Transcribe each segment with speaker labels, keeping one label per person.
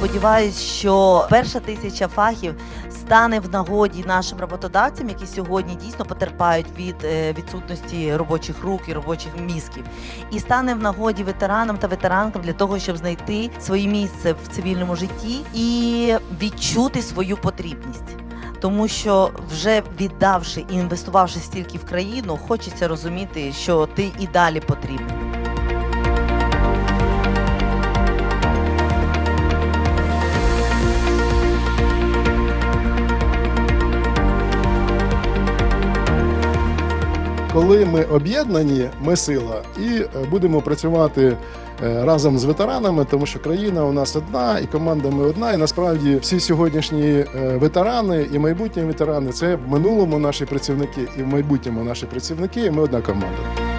Speaker 1: сподіваюся, що перша тисяча фахів стане в нагоді нашим роботодавцям, які сьогодні дійсно потерпають від е, відсутності робочих рук і робочих мізків, і стане в нагоді ветеранам та ветеранкам для того, щоб знайти своє місце в цивільному житті і відчути свою потрібність. Тому що вже віддавши і інвестувавши стільки в країну, хочеться розуміти, що ти і далі потрібен.
Speaker 2: Коли ми об'єднані, ми сила, і е, будемо працювати е, разом з ветеранами, тому що країна у нас одна, і команда ми одна. І насправді всі сьогоднішні е, ветерани і майбутні ветерани це в минулому наші працівники, і в майбутньому наші працівники. І ми одна команда.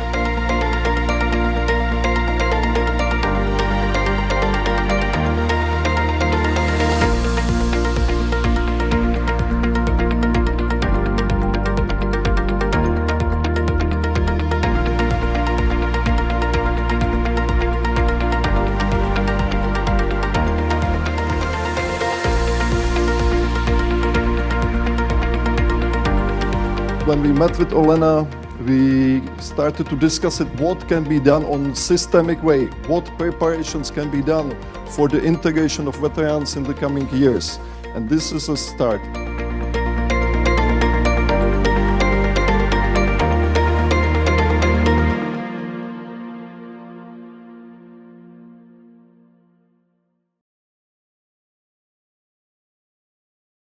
Speaker 3: When we met with Olena, we started to discuss it, what can be done on systemic way, what preparations can be done for the integration of veterans in the coming years. And this is a start.